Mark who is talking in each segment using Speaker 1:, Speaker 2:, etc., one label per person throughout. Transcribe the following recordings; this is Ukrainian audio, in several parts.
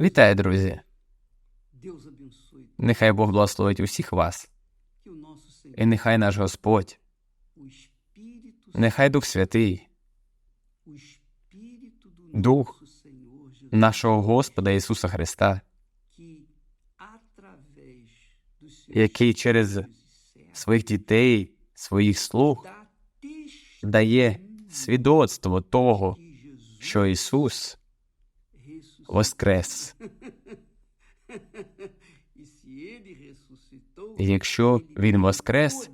Speaker 1: Вітаю, друзі! Нехай Бог благословить усіх вас, і нехай наш Господь, нехай Дух Святий, Дух нашого Господа Ісуса Христа, який через своїх дітей, своїх слуг дає свідоцтво того, що Ісус воскрес. І якщо Він воскрес,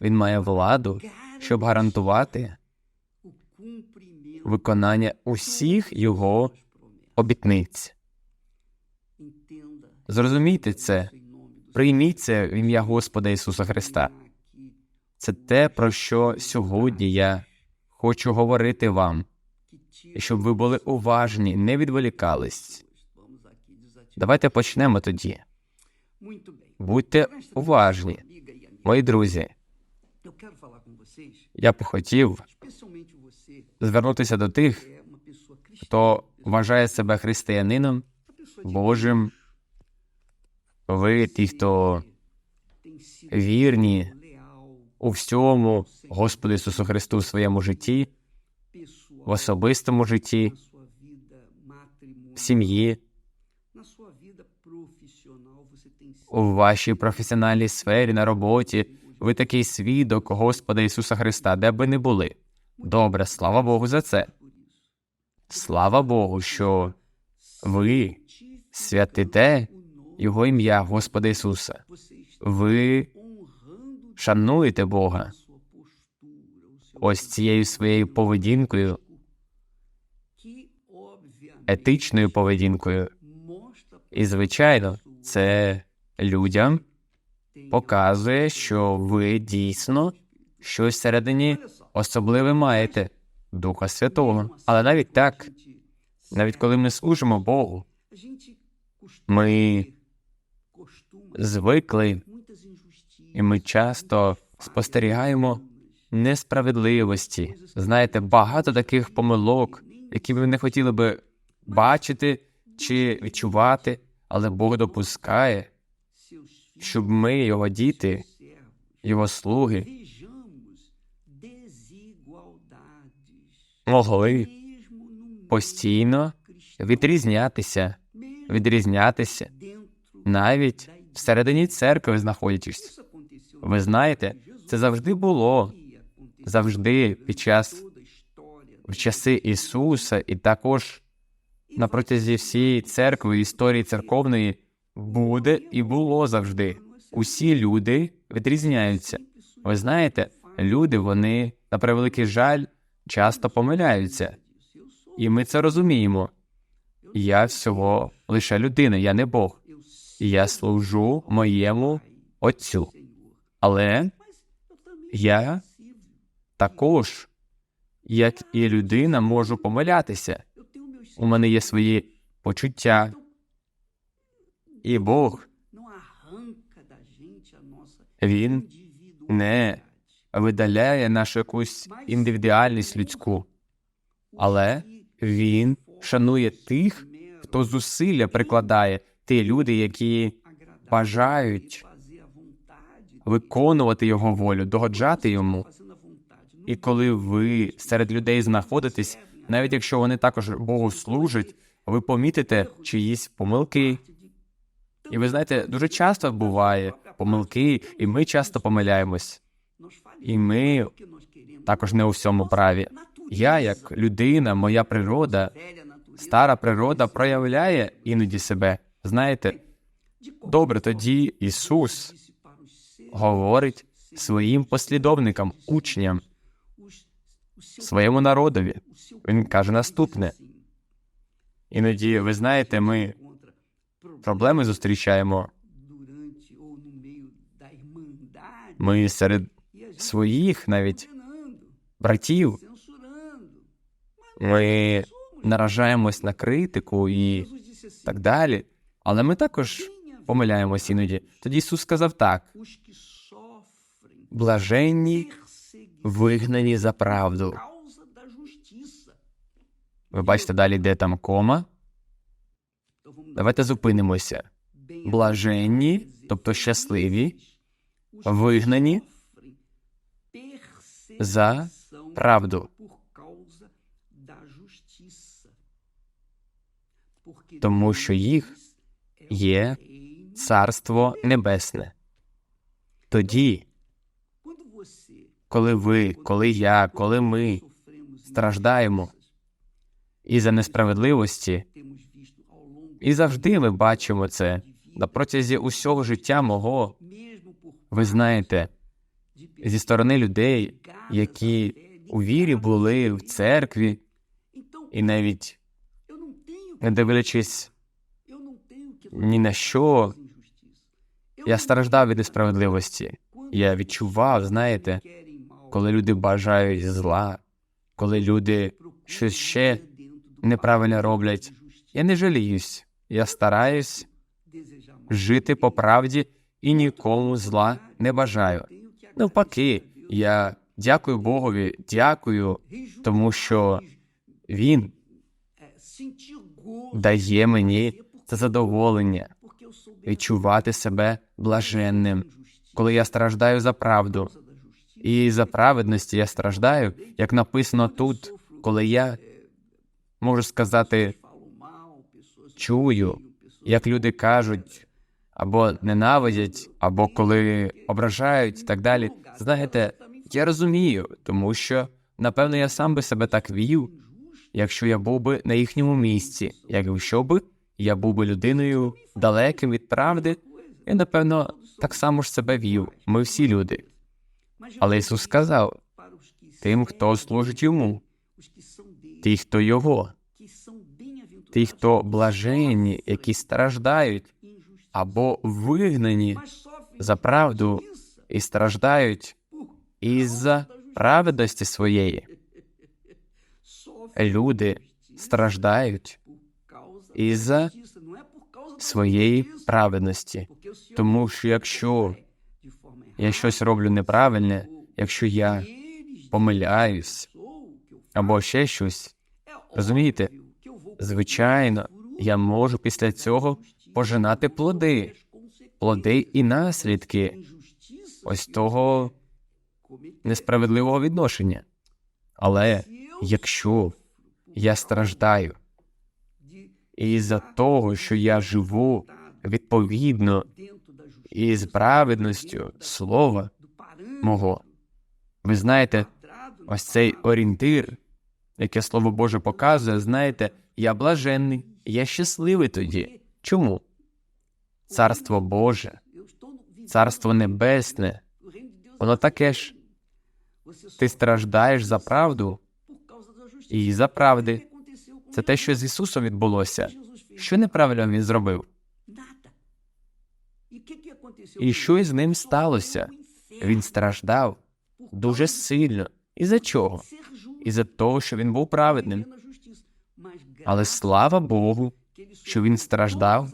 Speaker 1: Він має владу, щоб гарантувати виконання усіх його обітниць. Зрозумійте це, прийміть це в ім'я Господа Ісуса Христа. Це те, про що сьогодні я хочу говорити вам, щоб ви були уважні, не відволікались. Давайте почнемо тоді. Будьте уважні, мої друзі. Я б хотів звернутися до тих, хто вважає себе християнином Божим. Ви ті, хто вірні у всьому Господу Ісусу Христу в своєму житті, в особистому житті, в сім'ї, у вашій професіональній сфері, на роботі. Ви такий свідок Господа Ісуса Христа, де б ви не були. Добре, слава Богу за це. Слава Богу, що ви святите Його ім'я Господа Ісуса. Ви шануєте Бога ось цією своєю поведінкою, етичною поведінкою. І, звичайно, це людям показує, що ви дійсно щось всередині особливе маєте Духа Святого. Але навіть так, навіть коли ми служимо Богу, ми звикли, і ми часто спостерігаємо несправедливості. Знаєте, багато таких помилок, які ви не хотіли би бачити чи відчувати, але Бог допускає, щоб ми, його діти, його слуги, могли постійно відрізнятися, відрізнятися навіть всередині церкви знаходячись. Ви знаєте, це завжди було завжди під час в часи Ісуса, і також на протязі всієї церкви, історії церковної буде і було завжди. Усі люди відрізняються. Ви знаєте, люди, вони на превеликий жаль часто помиляються, і ми це розуміємо. Я всього лише людина, я не Бог. Я служу моєму Отцю. Але я також, як і людина, можу помилятися. У мене є свої почуття, і Бог він не видаляє нашу якусь індивідуальність людську, але він шанує тих, хто зусилля прикладає, ті люди, які бажають виконувати його волю, догоджати йому. І коли ви серед людей знаходитесь, навіть якщо вони також Богу служать, ви помітите чиїсь помилки. І ви знаєте, дуже часто буває помилки, і ми часто помиляємось. І ми також не у всьому праві. Я, як людина, моя природа, стара природа проявляє іноді себе. Знаєте, добре, тоді Ісус говорить своїм послідовникам, учням, своєму народові. Він каже наступне. Іноді, ви знаєте, ми проблеми зустрічаємо. Ми серед своїх навіть братів. Ми наражаємось на критику і так далі. Але ми також помиляємось іноді. Тоді Ісус сказав так: блаженні вигнані за правду. Ви бачите далі, де там кома. Давайте зупинимося. Блаженні, тобто щасливі, вигнані за правду. Тому що їх є Царство Небесне. Тоді, коли ви, коли я, коли ми страждаємо із-за несправедливості, і завжди ми бачимо це на протязі усього життя мого, ви знаєте, зі сторони людей, які у вірі були в церкві, і навіть не дивлячись ні на що, я страждав від несправедливості. Я відчував, знаєте, коли люди бажають зла, коли люди щось ще неправильно роблять. Я не жаліюсь, я стараюсь жити по правді і нікому зла не бажаю. Навпаки, я дякую Богові, дякую, тому що Він дає мені це задоволення відчувати себе блаженним, коли я страждаю за правду. І за праведності я страждаю, як написано тут, коли я можу сказати, чую, як люди кажуть, або ненавидять, або коли ображають і так далі. Знаєте, я розумію, тому що напевно я сам би себе так вів, якщо я був би на їхньому місці, якщо би я був би людиною далеким від правди, я напевно так само ж себе вів. Ми всі люди. Але Ісус сказав тим, хто служить йому, ті, хто його, ті, хто блаженні, які страждають або вигнані за правду і страждають із-за праведності своєї. Люди страждають із-за своєї праведності, тому що якщо я щось роблю неправильне, якщо я помиляюсь або ще щось, розумієте, звичайно, я можу після цього пожинати плоди, плоди і наслідки ось того несправедливого відношення. Але якщо я страждаю із-за того, що я живу відповідно із праведністю слова мого, ви знаєте, ось цей орієнтир, яке слово Боже показує, знаєте, я блаженний, я щасливий тоді. Чому? Царство Боже, Царство Небесне, воно таке ж. Ти страждаєш за правду і за правди. Це те, що з Ісусом відбулося. Що неправильно він зробив? І що із ним сталося? Він страждав дуже сильно. І за чого? І за того, що він був праведним. Але слава Богу, що він страждав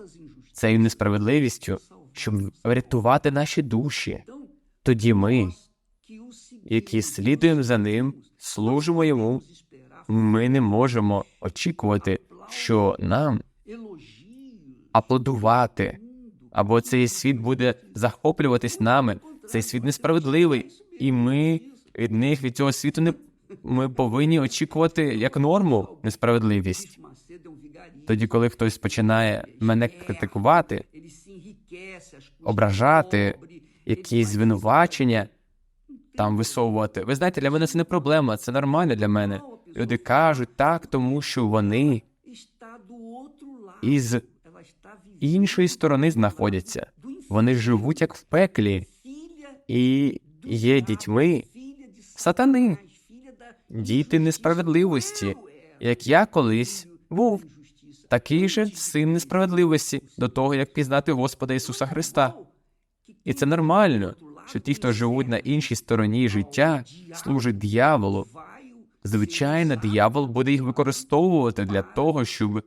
Speaker 1: цією несправедливістю, щоб врятувати наші душі. Тоді ми, які слідуємо за ним, служимо йому, ми не можемо очікувати, що нам аплодувати, або цей світ буде захоплюватись нами. Цей світ несправедливий, і ми від них від цього світу не ми повинні очікувати як норму несправедливість. Тоді, коли хтось починає мене критикувати, ображати, якісь звинувачення там висовувати. Ви знаєте, для мене це не проблема, це нормально для мене. Люди кажуть так, тому що вони із іншої сторони знаходяться. Вони живуть як в пеклі і є дітьми сатани, діти несправедливості, як я колись був. Такий же син несправедливості до того, як пізнати Господа Ісуса Христа. І це нормально, що ті, хто живуть на іншій стороні життя, служать дияволу. Звичайно, диявол буде їх використовувати для того, щоб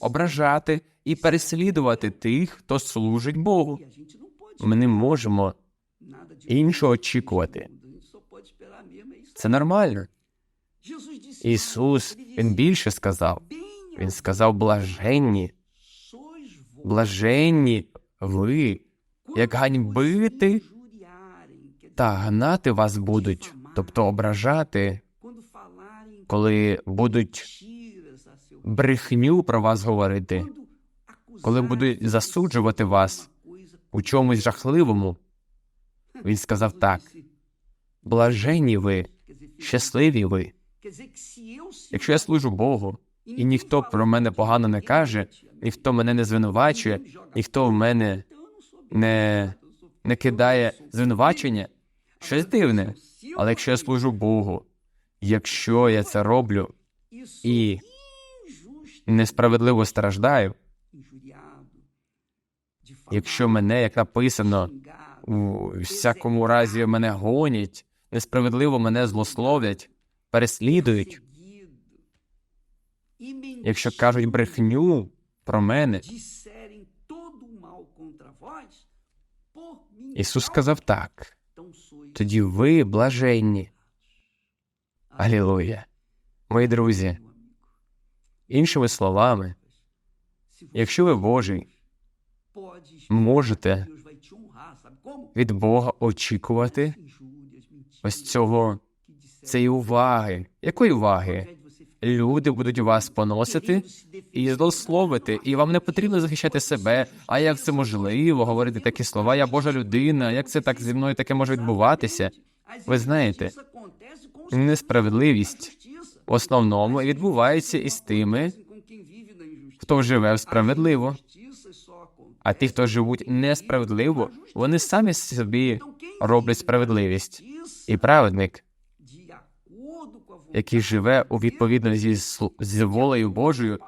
Speaker 1: ображати і переслідувати тих, хто служить Богу. Ми не можемо іншого очікувати. Це нормально. Ісус він більше сказав. Він сказав: блаженні, блаженні ви, як ганьбити та гнати вас будуть, тобто ображати, коли будуть брехню про вас говорити, коли будуть засуджувати вас у чомусь жахливому. Він сказав так: блаженні ви, щасливі ви. Якщо я служу Богу, і ніхто про мене погано не каже, ніхто мене не звинувачує, ніхто в мене не, не кидає звинувачення, щось дивне. Але якщо я служу Богу, якщо я це роблю і несправедливо страждаю, якщо мене, як написано, у всякому разі мене гонять, несправедливо мене злословлять, переслідують, якщо кажуть брехню про мене, Ісус сказав так. Тоді ви блаженні. Алілуя. Мої друзі, іншими словами, якщо ви Божий, можете від Бога очікувати ось цього цієї уваги. Якої уваги? Люди будуть вас поносити і злословити, і вам не потрібно захищати себе. А як це можливо говорити такі слова? Я Божа людина. Як це так зі мною таке може відбуватися? Ви знаєте, несправедливість в основному відбувається із тими, хто живе справедливо. А ті, хто живуть несправедливо, вони самі собі роблять справедливість. І праведник, який живе у відповідності з, з волею Божою,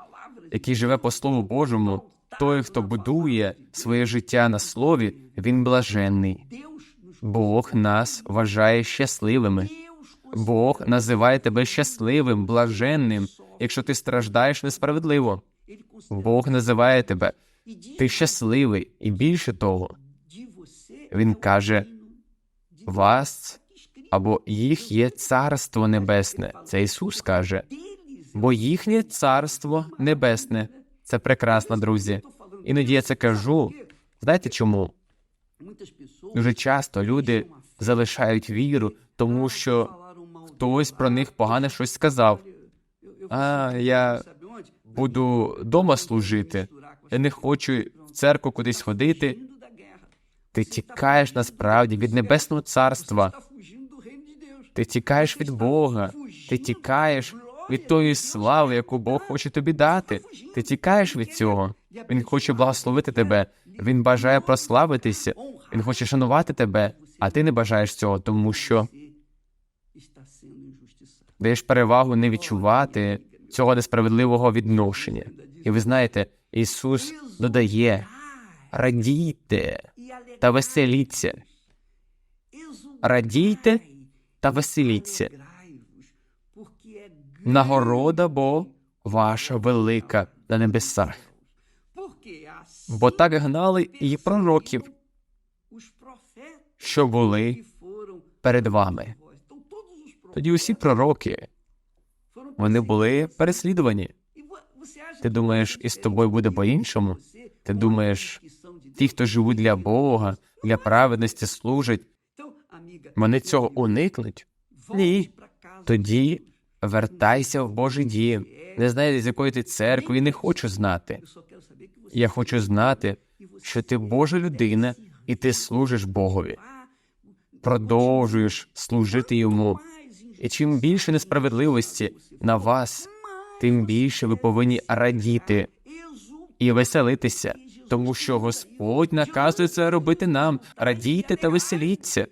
Speaker 1: який живе по Слову Божому, той, хто будує своє життя на слові, він блаженний. Бог нас вважає щасливими. Бог називає тебе щасливим, блаженним, якщо ти страждаєш несправедливо. Бог називає тебе. Ти щасливий, і більше того, він каже: вас або їх є царство небесне. Це Ісус каже, бо їхнє царство небесне. Це прекрасно, друзі. Іноді я це кажу. Знаєте чому? Дуже часто люди залишають віру, тому що хтось про них погане щось сказав. А я буду дома служити. Я не хочу в церкву кудись ходити. Ти тікаєш насправді від небесного царства. Ти тікаєш від Бога. Ти тікаєш від тої слави, яку Бог хоче тобі дати. Ти тікаєш від цього. Він хоче благословити тебе. Він бажає прославитися. Він хоче шанувати тебе, а ти не бажаєш цього, тому що даєш перевагу не відчувати цього несправедливого відношення. І ви знаєте, Ісус додає: радійте та веселіться. Радійте та веселіться. Нагорода бо ваша велика на небесах. Бо так гнали і пророків, що були перед вами. Тоді усі пророки вони були переслідувані. Ти думаєш, із тобою буде по-іншому? Ти думаєш, ті, хто живуть для Бога, для праведності служать, вони цього уникнуть? Ні. Тоді вертайся в Божий дім. Не знаю, з якої ти церкви, не хочу знати. Я хочу знати, що ти Божа людина, і ти служиш Богові. Продовжуєш служити йому. І чим більше несправедливості на вас, тим більше ви повинні радіти і веселитися, тому що Господь наказує це робити нам. Радійте та веселіться,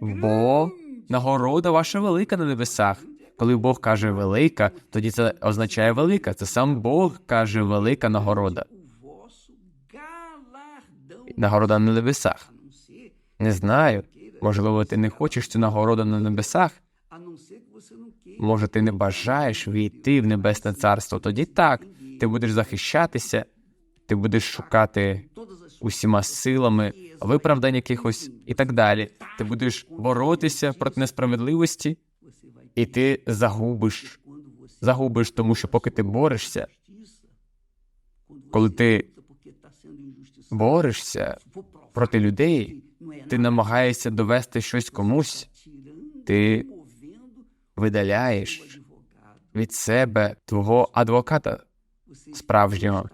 Speaker 1: бо нагорода ваша велика на небесах. Коли Бог каже велика, тоді це означає велика. Це сам Бог каже велика нагорода. Нагорода на небесах. Не знаю. Можливо, ти не хочеш цю нагороду на небесах. Може, ти не бажаєш війти в небесне царство. Тоді так, ти будеш захищатися, ти будеш шукати усіма силами виправдань якихось і так далі. Ти будеш боротися проти несправедливості, і ти загубиш. Загубиш, тому що поки ти борешся, Коли ти борешся проти людей, ти намагаєшся довести щось комусь, ти видаляєш від себе твого адвоката справжнього.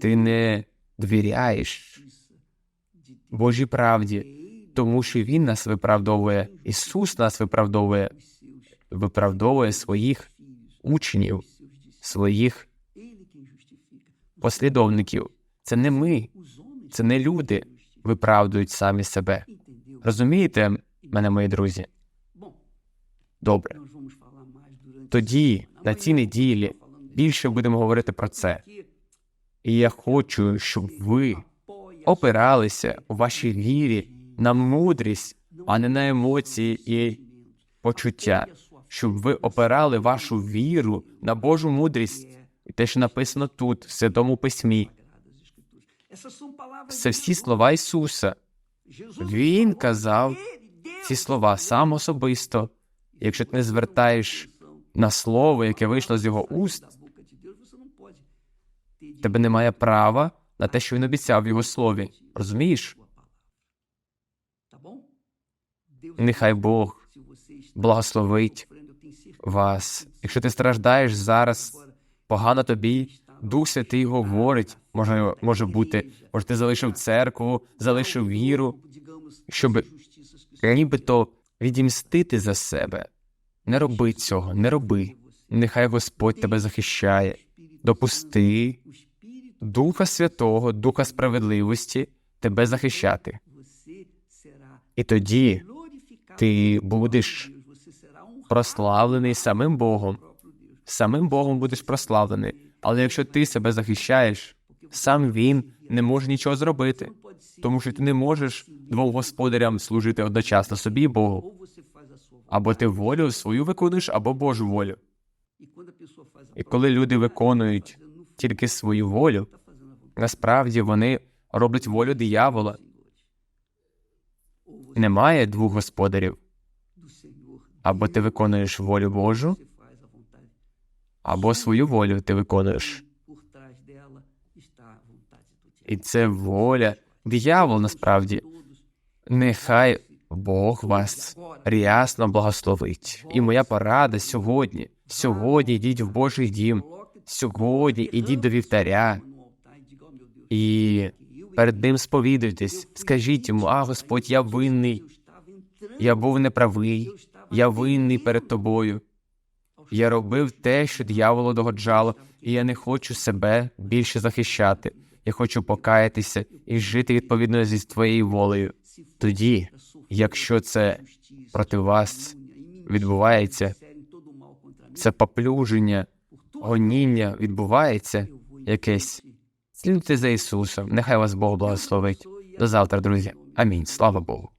Speaker 1: Ти не довіряєш Божій правді, тому що Він нас виправдовує, Ісус нас виправдовує, виправдовує своїх учнів, своїх послідовників. Це не ми, це не люди виправдують самі себе. Розумієте мене, мої друзі? Добре. Тоді, на цій неділі, більше будемо говорити про це. І я хочу, щоб ви опиралися у вашій вірі на мудрість, а не на емоції і почуття, щоб ви опирали вашу віру на Божу мудрість і те, що написано тут, в Святому Письмі. Це всі слова Ісуса. Він казав ці слова сам особисто. Якщо ти не звертаєш на слово, яке вийшло з його уст, тебе немає права на те, що він обіцяв в його слові. Розумієш? Нехай Бог благословить вас. Якщо ти страждаєш зараз, погано тобі, Дух Святий говорить, може, може бути, може, ти залишив церкву, залишив віру, щоб нібито відімстити за себе. Не роби цього, не роби. Нехай Господь тебе захищає. Допусти Духа Святого, Духа справедливості тебе захищати. І тоді ти будеш прославлений самим Богом. Самим Богом будеш прославлений. Але якщо ти себе захищаєш, сам він не може нічого зробити, тому що ти не можеш двом господарям служити одночасно собі і Богу. Або ти волю свою виконуєш, або Божу волю. І коли люди виконують тільки свою волю, насправді вони роблять волю диявола. Немає двох господарів. Або ти виконуєш волю Божу, або свою волю ти виконуєш. І це воля диявол насправді. Нехай Бог вас рясно благословить. І моя порада сьогодні. Сьогодні йдіть в Божий дім. Сьогодні ідіть до вівтаря і перед ним сповідуйтесь. Скажіть йому, а Господь, я винний, я був неправий, я винний перед тобою. Я робив те, що дияволу догоджало, і я не хочу себе більше захищати. Я хочу покаятися і жити відповідно зі твоєю волею. Тоді, якщо це проти вас відбувається, це поплюження, гоніння відбувається якесь. Слідуйте за Ісусом. Нехай вас Бог благословить. До завтра, друзі. Амінь. Слава Богу.